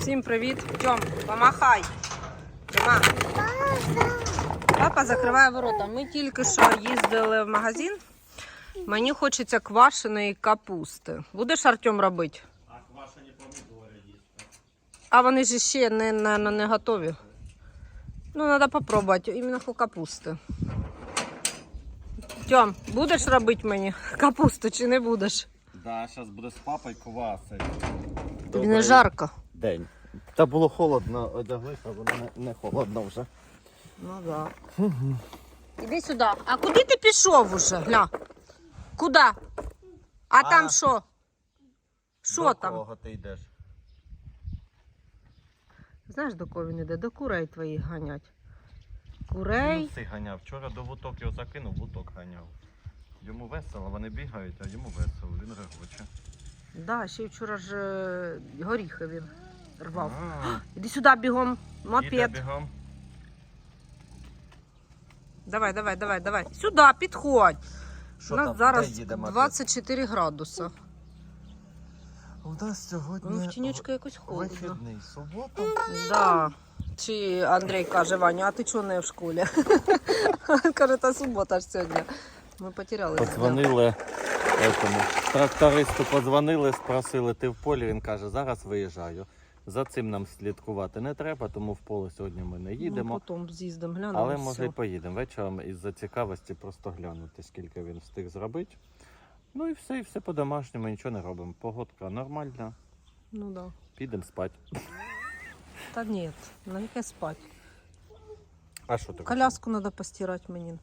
Всім привіт. Тьом, помахай. Тьома. Папа закриває ворота. Ми тільки що їздили в магазин. Мені хочеться квашеної капусти. Будеш Артем робити? А квашені помідори їсти. А вони ж ще не, не, не готові. Ну, треба попробувати, іменно капусти. Тьом, будеш робити мені капусту чи не будеш? Да, зараз буде з папою квасить. Тобі не жарко. День. Та було холодно, одяглися, воно не, не холодно вже. Ну да. Іди сюди. А куди ти пішов уже? Гля. Куди? А, А. там що? Що До там? кого ти йдеш? Знаєш, до кого він іде? До курей твоїх ганять. Курей. Ну, ганяв. Вчора до вуток його закинув, вуток ганяв. Йому весело, вони бігають, а йому весело, він регоче. Да, ще й вчора ж е, горіхи він рвав. А, Іди сюди бігом. іде Мопед. бігом. Давай, давай, давай, давай. Сюди, підходь. Що У нас там? зараз Де їде мопед? 24 градуси. У нас сьогодні Ну, в тінючку якось холодно. вихідний, субота. Да. Чи Андрій каже, Ваню, а ти чого не в школі? каже, та субота ж сьогодні. Ми потеряли. Подзвонили этому, трактористу, подзвонили, спросили, ти в полі. Він каже, зараз виїжджаю. За цим нам слідкувати не треба, тому в поле сьогодні ми не їдемо. Ну, потім з'їздимо, глянемо. Але і може все. і поїдемо вечором із-за цікавості просто глянути, скільки він встиг зробити. Ну і все, і все по-домашньому, нічого не робимо. Погодка нормальна, Ну да. підемо спати. Та ні, на яке спать. А що ти? Коляску треба постирати мені.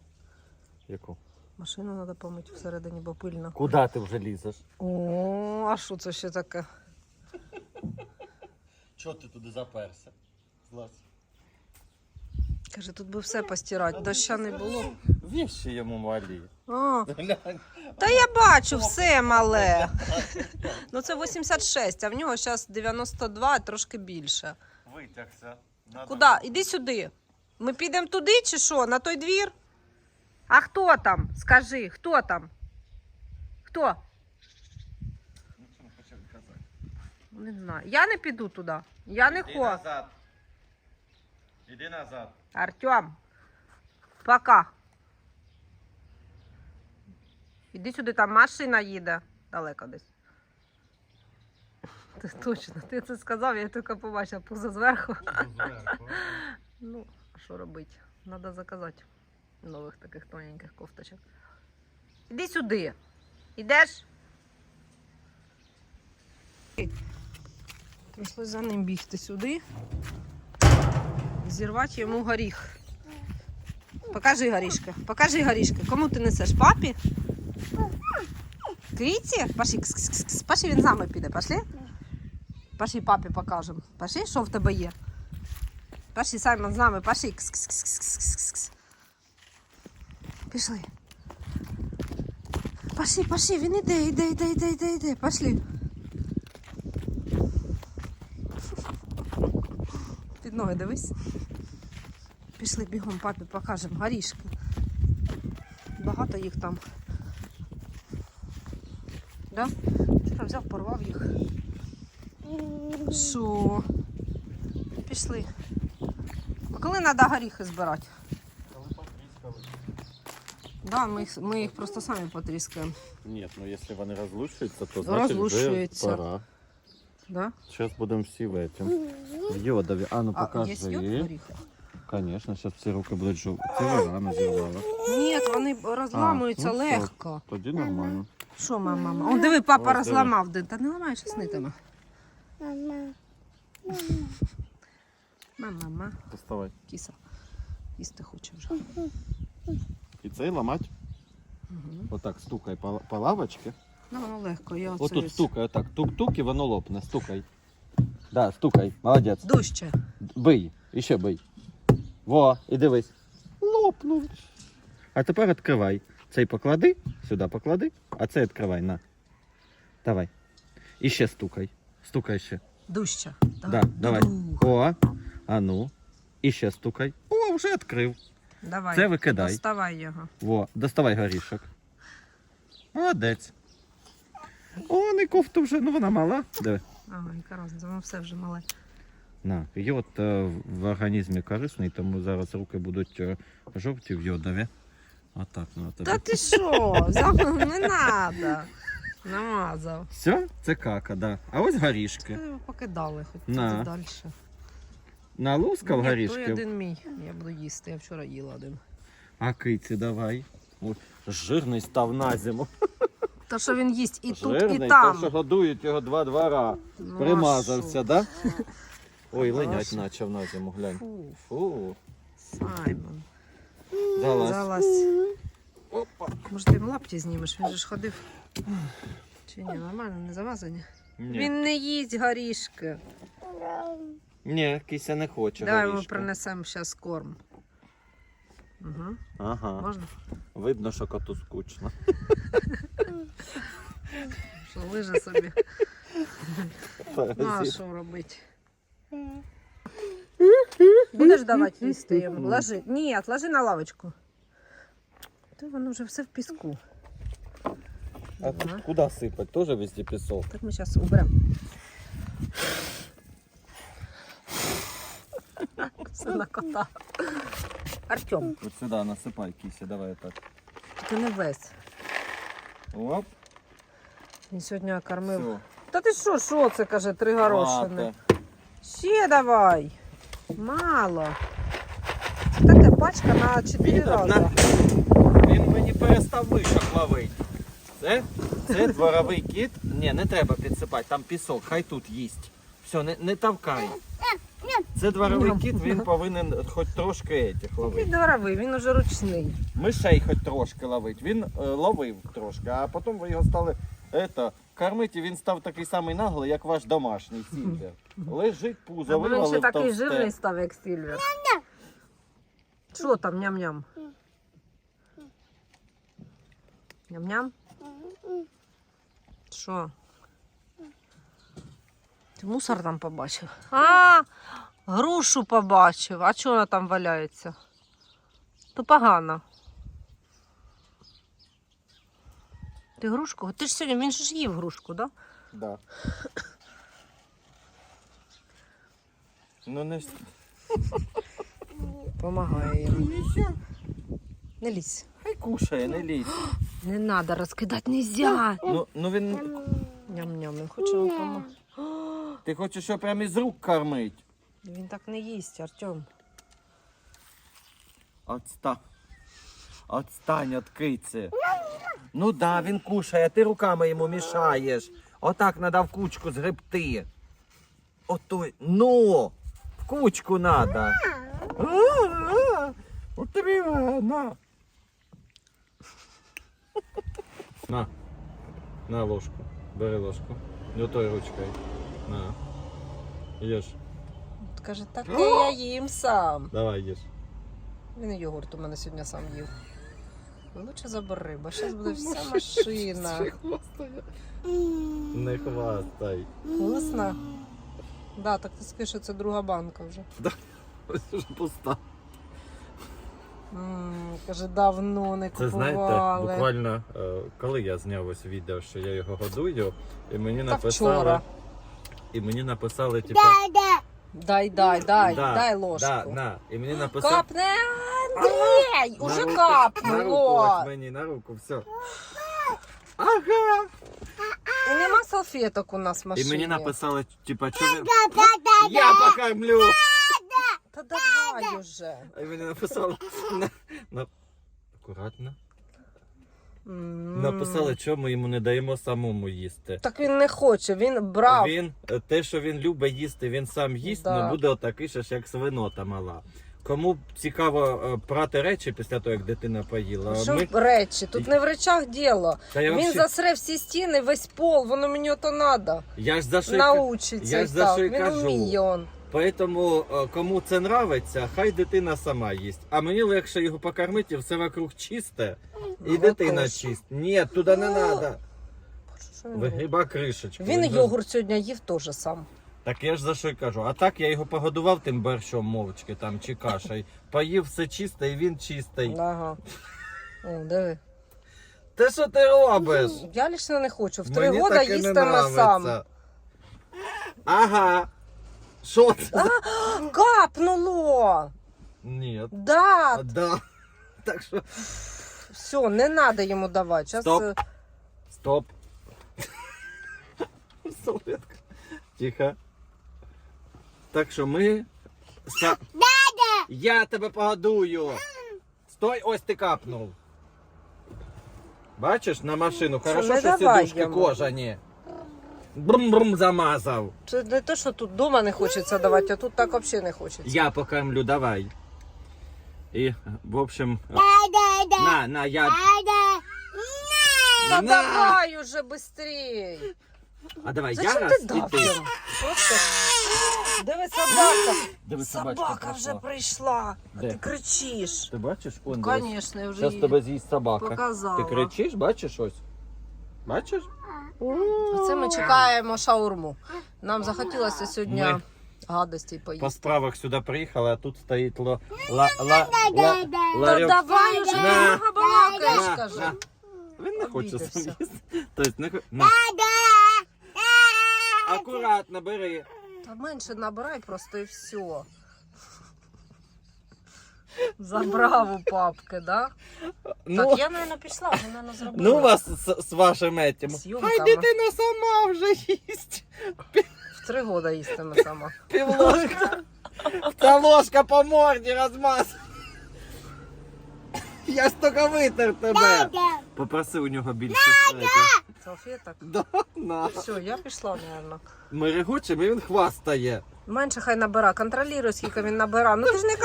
Яку? Машину треба помити всередині, бо пильно. Куди ти вже лізеш? О, а що це ще таке? Чого ти туди заперся? Злазь. Каже, тут би все постирати, доща не було. Віщі йому малі. А, Глянь. та я бачу, все мале. Ну це 86, а в нього зараз 92, трошки більше. Витягся. Надо- Куди? Іди сюди. Ми підемо туди чи що? На той двір? А хто там? Скажи, хто там? Хто? Нічого не хоче казати. Не знаю. Я не піду туди. Я не Іди хочу. назад. Іди назад. Артем. Пока. Іди сюди, там машина їде. Далеко десь. Ти точно, ти це сказав, я тільки побачила поза зверху. Ну, а що робити? Треба заказати нових таких тоненьких кофточок. Іди сюди. Ідеш? Прийшлось за ним бігти сюди. Зірвати йому горіх. Покажи горішка. Покажи горішка. Кому ти несеш? Папі? Квіті? -кс -кс. Він з нами піде. Пошли? Пошли папі покажемо. Пошли, що в тебе є. Пошли, Саймон, з нами, -кс. Пішли. Пошли, пошли, він іде, іде, іде, іде, іде, іде. Пошли. Ноги дивись. Пішли бігом, папі покажемо горішки. Багато їх там. Да? Вчора взяв, порвав їх. Що? Пішли. А коли треба горіхи збирати? Коли потріскали. Да, ми їх, ми їх просто самі потріскаємо. Ні, ну якщо вони розлущуються, то Розлущуються. вже пора. Да? Зараз будемо всі в этом. В йодові. А ну А, покажи. є йод в горіхах? Звісно, зараз всі руки будуть жовті. Це ви рано зірвала. Ні, вони розламуються А, ну легко. Тоді нормально. Що, мама, мама? О, диви, папа Ось, розламав. Де- Та не ламай, що снитиме. Мама, мама, Доставай. кіса. Їсти хоче вже. І цей ламати. Угу. Отак стукай по, по лавочці. Ну, воно легко, я оце Отут ось- стукай, отак. Тук-тук і воно лопне. Стукай. Да, стукай. Молодець. Дужче. Бий. І ще бий. Во, і дивись. Лопнув. А тепер відкривай. Цей поклади, сюди поклади, а цей відкривай, на. Давай. І ще стукай. Стукай ще. Дужче. Да, давай. Дух. О, а ну. І ще стукай. О, вже відкрив. Давай. Це викидай. Доставай його. Во, доставай горішок. Молодець. О, не кофту вже, ну вона мала. Диви. Ага, яка разниця, воно все вже мале. На, йод е, в організмі корисний, тому зараз руки будуть е, жовті в йодові. Отак на тобі. Та ти що? Взяв не треба. Намазав. Все, це кака, да. А ось горішки. Ти покидали хоч На. туди далі. Налускав Ні, той горішки. один мій. Я буду їсти, я вчора їла один. А киці давай. Ось, жирний став на зиму. Та що він їсть і тут, і там. то, що годують його два двора. Ну, а Примазався, да? Ой, Ну, линять що? почав на зиму, глянь. Фу, Фу, Саймон. залазь. Залазь. Опа. Може ти їм лапті знімеш, він же ж ходив. Чи ні, нормально, не замазані? Ні. Він не їсть горішки. Ні, кися не хоче. Давай ми принесемо зараз корм. Угу. Ага. Можна? Видно, що коту скучно. Що лиже собі. Ну а що робити? Будеш давати їсти йому? Ложи. Ні, ложи на лавочку. То воно вже все в піску. А тут куди сипать? Тоже везде пісок. Так ми зараз уберемо. Все на кота. Артем, От сюди насипай кися, давай так. ти не весь. Оп, Він сьогодні кормив. все. Та ти що, що це каже, три горошини? Ще давай. Мало. Це така пачка на 4 Він, рази. на... Він мені перестав вишок ловити. Це, це дворовий кіт. Ні, не треба підсипати, там пісок, хай тут їсть. Все, не, не тавкай. Це дворовий кіт, він повинен хоч трошки Він ловити. дворовий, він уже ручний. Мишей хоч трошки ловить. Він е, ловив трошки, а потім ви його стали ето, кормити, і він став такий самий наглий, як ваш домашній сільвер. Лежить пузо, Або він ще вивалив такий товсте. жирний став, як Сільвер. Що там, ням-ням? Ням-ням? Що? Ти мусор там побачив? А, грушу побачив. А чого вона там валяється? То погано. Ти грушку? Ти ж сьогодні, він ж їв грушку, так? Да? Да. Ну не Помагає йому. Не лізь. хай кушає, не лізь. Не надо, розкидати нельзя. Ну, ну він. Ням-ням, він хоче вам допомагати. Ти хочеш його прямо із рук кормить. Він так не їсть, Артем. Отстань. Отстань киці. Ну да, він кушає, а ти руками йому мішаєш. Отак треба в кучку згребти. Отой. Ну! В кучку треба. От тобі на. На. На ложку. Бери ложку. Не той ручкою. На. Їж. Каже, так я їм сам. Давай їж. Він і йогурт у мене сьогодні сам їв. Лучше забери, бо зараз буде вся машина. Не хвастай. Вкусно? Да, так ти скажеш, що це друга банка вже. Ось уже пуста. М, Каже, давно не Це знаєте, буквально е, коли я зняв ось відео, що я його годую, і мені Та написали. вчора. І мені написали, типа. Дай, дай, дай, да, дай ложку. Да, на. І мені написали. Капне, Андрій! На Уже руку- На руку капнуло. ось мені, на руку, все. Ага. І нема салфеток у нас в І машині. мені написали, типа, що ви... Я покормлю! Та давай уже. І мені написали. На, на... Акуратно. Написали, що ми йому не даємо самому їсти. Так він не хоче, він брав. Він е, те, що він любить їсти, він сам їсть, Да. буде отакий ж, як свинота мала. Кому цікаво е, прати речі після того, як дитина поїла. Що Ми... речі? Тут не в речах діло. Та я, Він вообще... засре всі стіни, весь пол, воно мені ото надо. я ж за що й... Научиться я ж за що й Він кажу. он. Поэтому е, кому це нравиться, хай дитина сама їсть. А мені легше його покормити, і все вокруг чисте, і Ну, дитина чиста. Ні, туди не треба. Боже, що він робить? Вигриба кришечку. Він йогурт сьогодні їв теж сам. Так я ж за що й кажу. А так я його погодував тим борщом мовчки там чи кашею. Поїв все чисте, і він чистий. Ага. О, диви. Ти що ти робиш? Я лично не хочу. В три Мені года таке не їстиме нравиться. сам. Ага. Що це? Капнуло! Ні. Да, Да. Так що. все, не треба йому давати. Щас, Стоп. е, Стоп. Салфетка. Тихо. Так що ми. Са... Я тебе погодую. Стой, ось ти капнув. Бачиш на машину, хорошо, не що давай сідушки йому. кожані. Брум-брум замазав. Це не те, що тут вдома не хочеться давати, а тут так взагалі не хочеться. Я покормлю, давай. І, в общем, на, на, я. Та На! давай уже быстрей. А давай, я Зачем раз ти і дав ти. Просто... Диви, собака. Диви, собачка Собака вже прийшла. прийшла. А Де? ти кричиш. Ти бачиш? Он. Звісно, вже Зараз її тебе з'їсть собака. показала. Ти кричиш, бачиш ось? Бачиш? Оце ми чекаємо шаурму. Нам захотілося сьогодні Ми- гадостей По поїсти. справах сюди приїхали, а тут стоїть ло... ла... ла... ла... Та ларьок. давай уже, На. много балакаєш, На, на. Він не хоче сам їсти. Тобто не хо- на. Акуратно бери. Та менше набирай просто і все. Забрав у папки, да? Ну, Так, я, мабуть, пішла, вона мабуть, зробила. ну вас з, з вашим етім. Зйомками. Хай дитина сама вже їсть. В три года їстиме сама. Півложка. Та ложка по морді розмаз. Я ж тільки витер тебе. Попроси у нього більше этих. Салфеток. Да, на. Все, я пішла, мабуть. Ми регочемо, і він хвастає. Менше хай набира, контролюй, скільки він набира. Ну ти ж не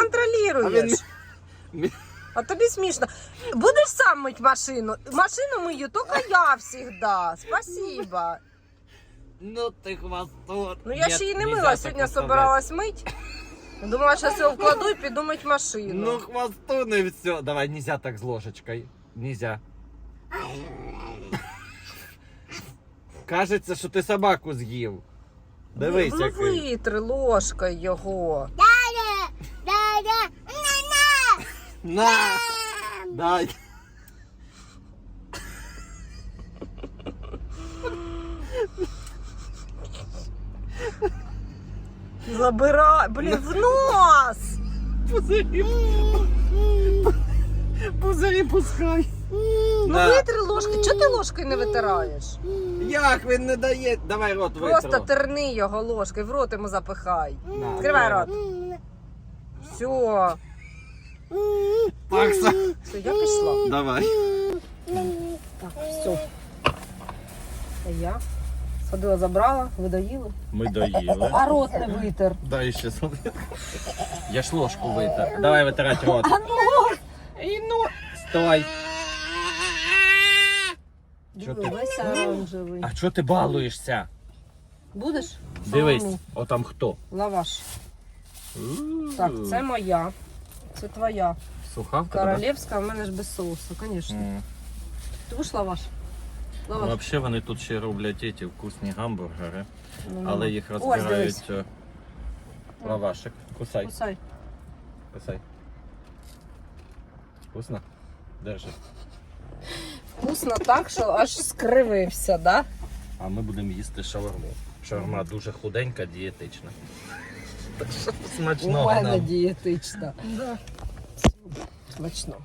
А він А тобі смішно. Будеш сам мить машину? Машину мию тільки я завжди. Спасибо. Ну ти хвастун. Ну я ще її не мила, сьогодні собиралась мить. Думала, сейчас я вкладу і піду мить машину. Ну хвастун и все. Давай, нельзя так с ложечкой. Нельзя. Кажеться, що ти собаку з'їв. Дивись, ну, який. витри ложкою його. На! Дай. Забирай, блін, в нос! Пузирі. Пузирі пускай. Ну На. витри ложкою. Чого ти ложкою не витираєш? Як він не дає? Давай рот Просто терни його ложкою, в рот йому запихай. На, Відкривай рот. Все, Так, са- все, я пішла. Давай. Так, все. А я сходила, забрала, ви доїли. Ми доїли. А рот не витер. Дай ще салфетку. Я ж ложку витер. Давай витирати рот. А ну! І ну. Стой. Чо ти? весь оранжевий. А чого ти балуєшся? Будеш? Дивись, Шаурму. о хто. Лаваш. Так, це моя. Це твоя. Сухавка. Королевська, а в мене ж без соусу, звісно. М. Ти будеш лаваш? Взагалі вони тут ще роблять ті вкусні гамбургери, Ну, але ну. їх розбирають е, лавашик. Кусай, Кусай. кусай. Вкусно? Держи. Вкусно так, що аж скривився, да? А ми будемо їсти шаурму. Шаурма дуже худенька, дієтична. Так що У смачного мене нам. дієтична. Да. Смачно.